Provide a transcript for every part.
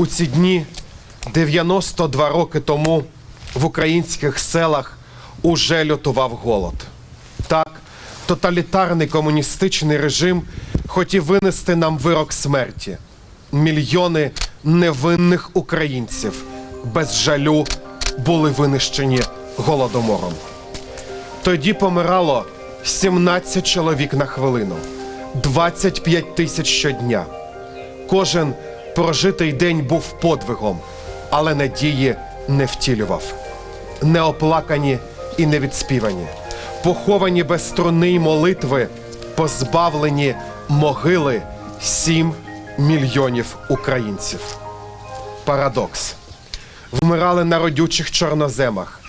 У ці дні 92 роки тому в українських селах уже лютував голод. Так, тоталітарний комуністичний режим хотів винести нам вирок смерті. Мільйони невинних українців без жалю були винищені голодомором. Тоді помирало 17 чоловік на хвилину, 25 тисяч щодня. Кожен прожитий день був подвигом, але надії не втілював. Неоплакані і невідспівані, поховані без струни й молитви, позбавлені могили 7 мільйонів українців. Парадокс. Вмирали на родючих чорноземах,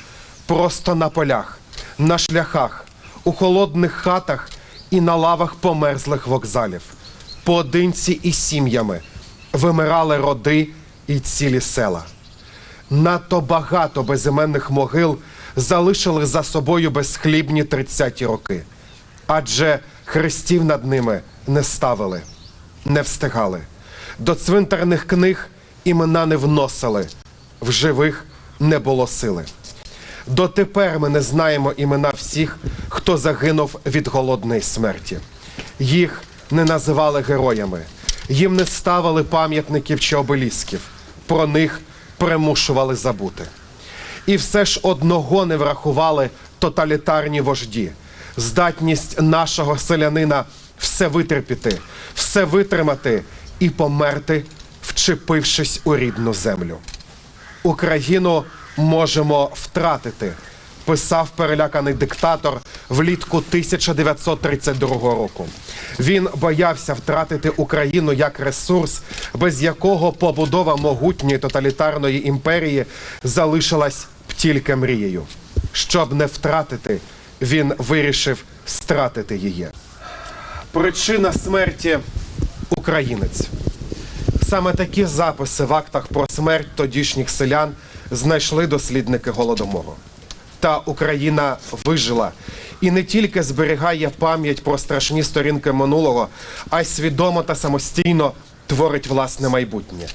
просто на полях, на шляхах, у холодних хатах і на лавах померзлих вокзалів. Поодинці і сім'ями вимирали роди і цілі села. Надто багато безіменних могил залишили за собою безхлібні 30-ті роки, адже хрестів над ними не ставили, не встигали. До цвинтарних книг імена не вносили, в живих не було сили. Дотепер ми не знаємо імена всіх, хто загинув від голодної смерті. Їх не називали героями, їм не ставили пам'ятників чи обелісків. Про них примушували забути. І все ж одного не врахували тоталітарні вожді, здатність нашого селянина все витерпіти, все витримати і померти, вчепившись у рідну землю. Україну можемо втратити, писав переляканий диктатор влітку 1932 року. Він боявся втратити Україну як ресурс, без якого побудова могутньої тоталітарної імперії залишилась б тільки мрією. Щоб не втратити, він вирішив стратити її. Причина смерті українець. Саме такі записи в актах про смерть тодішніх селян знайшли дослідники голодомору. Та Україна вижила і не тільки зберігає пам'ять про страшні сторінки минулого, а й свідомо та самостійно творить власне майбутнє.